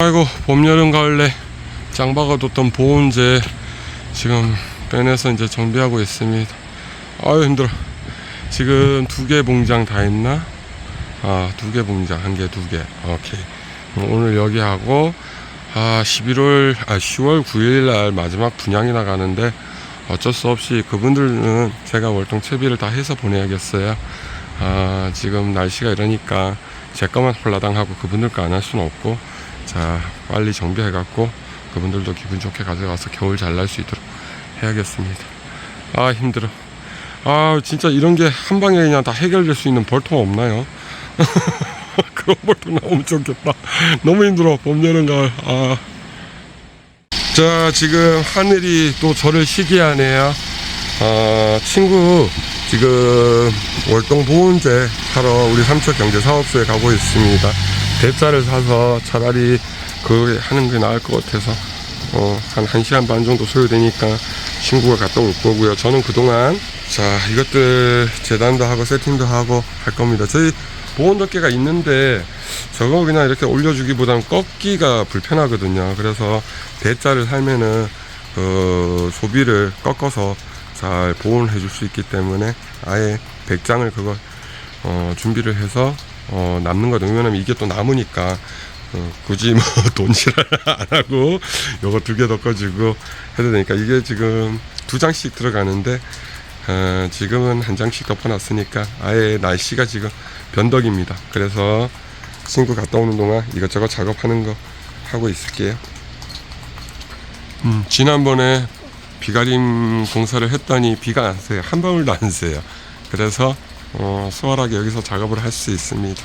아이고 봄 여름 가을에 장박아뒀던 보온제 지금 빼내서 이제 정비하고 있습니다. 아유 힘들어. 지금 두 개 봉장 다 했나? 아두 개 봉장. 한 개 두개. 오케이. 그럼 오늘 여기 하고 아 11월 아 10월 9일 날 마지막 분양이 나가는데 어쩔 수 없이 그분들은 제가 월동 채비를 다 해서 보내야겠어요. 아 지금 날씨가 이러니까 제 것만 홀라당 하고 그분들 거 안 할 수는 없고 자 빨리 정비해갖고 그분들도 기분 좋게 가져가서 겨울 잘 날 수 있도록 해야겠습니다 아 힘들어 아 진짜 이런 게 한 방에 그냥 다 해결될 수 있는 벌통 없나요? 그런 벌통 나오면 좋겠다 너무 힘들어 봄 여름 가을 아. 자 지금 하늘이 또 저를 시기하네요 아, 친구 지금 월동 보온제 사러 우리 삼척 경제사업소에 가고 있습니다. 대짜를 사서 차라리 그 하는 게 나을 것 같아서 어, 한 1시간 반 정도 소요되니까 친구가 갔다 올 거고요. 저는 그동안 자 이것들 재단도 하고 세팅도 하고 할 겁니다. 저희 보온 덮개가 있는데 저거 그냥 이렇게 올려주기보다는 꺾기가 불편하거든요. 그래서 대짜를 살면은 그 소비를 꺾어서 잘 보온해 줄 수 있기 때문에 아예 100장을 그거 어, 준비를 해서 어, 남는 거 왜냐면 이게 또 남으니까 어, 굳이 뭐 돈치를 안 하고 요거 두개 덮어주고 해도 되니까 이게 지금 두 장씩 들어가는데 어, 지금은 한 장씩 덮어놨으니까 아예 날씨가 지금 변덕입니다. 그래서 친구 갔다 오는 동안 이것저것 작업하는 거 하고 있을게요. 음, 지난번에 비가림 공사를 했더니 비가 안 새요. 한 방울도 안 새요. 그래서 어, 수월하게 여기서 작업을 할 수 있습니다.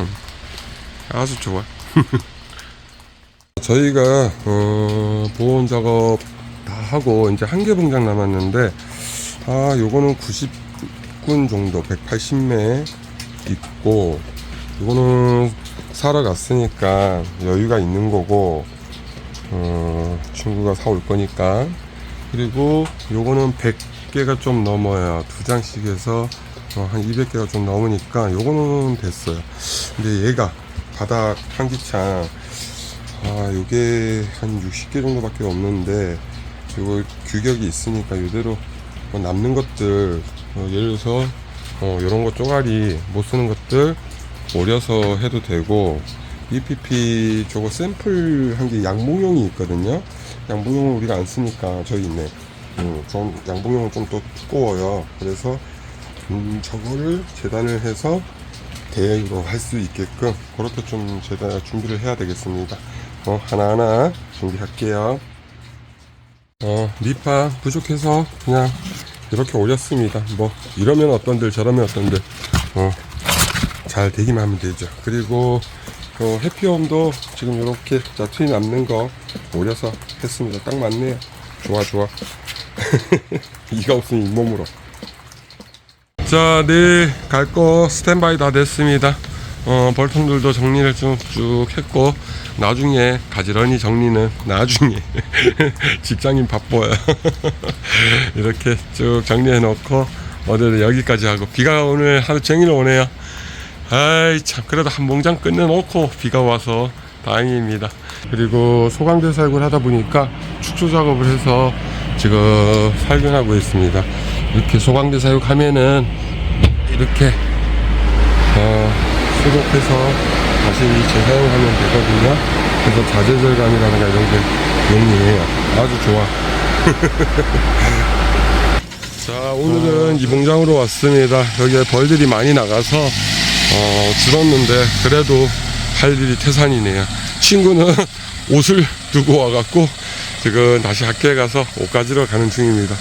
음, 아주 좋아. 저희가 어, 보온 작업 다 하고 이제 한 개 봉장 남았는데 아 요거는 90군 정도 180매 있고 이거는 사러 갔으니까 여유가 있는 거고 어, 친구가 사올 거니까 그리고 요거는 100개가 좀 넘어요 두 장씩 해서 어, 한 200개가 좀 넘으니까 요거는 됐어요. 근데 얘가 바닥 환기창 아 요게 한 60개 정도밖에 없는데 요거 규격이 있으니까 이대로 뭐 남는 것들 어, 예를 들어서 어, 요런 거 쪼가리 못 쓰는 것들 오려서 해도 되고 EPP 저거 샘플 한 게 양봉용이 있거든요. 양봉용은 우리가 안 쓰니까 저기 있네 음, 좀 양봉용은 좀또 두꺼워요. 그래서 음, 저거를 재단을 해서 대회로 할 수 있게끔 그렇게 좀 재단 준비를 해야 되겠습니다 어, 하나하나 준비할게요 어, 리파 부족해서 그냥 이렇게 올렸습니다. 뭐 이러면 어떤들 저러면 어떤들 어, 잘 되기만 하면 되죠. 그리고 어, 해피홈도 지금 이렇게 자투이 남는 거 올려서 했습니다. 딱 맞네요. 좋아 좋아. 이가 없으니 잇몸으로. 자, 내일 갈 거 스탠바이 다 됐습니다. 어, 벌통들도 정리를 좀쭉 했고, 나중에 가지런히 정리는 나중에 직장인 바빠요. 이렇게 쭉 정리해 놓고, 어제도 여기까지 하고, 비가 오늘 하루 종일 오네요. 아이, 참, 그래도 한 봉장 끝내놓고 비가 와서 다행입니다. 그리고 소강대 살구를 하다 보니까 축소 작업을 해서 지금 살균하고 있습니다. 이렇게 소강대 사육하면은 이렇게 어, 수독해서 다시 재사용하면 되거든요. 그래서 자재 절감이라든가 이런 게 용이해요. 아주 좋아. 자, 오늘은 이 봉장으로 왔습니다. 여기에 벌들이 많이 나가서 어, 줄었는데 그래도 할 일이 태산이네요. 친구는 옷을 두고 와갖고 지금 다시 학교에 가서 옷 가지러 가는 중입니다.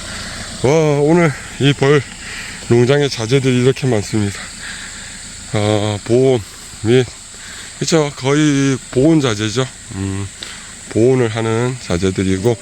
와, 오늘 이 벌 농장의 자재들이 이렇게 많습니다. 어, 보온 및, 그쵸, 거의 보온 자재죠. 음, 보온을 하는 자재들이고,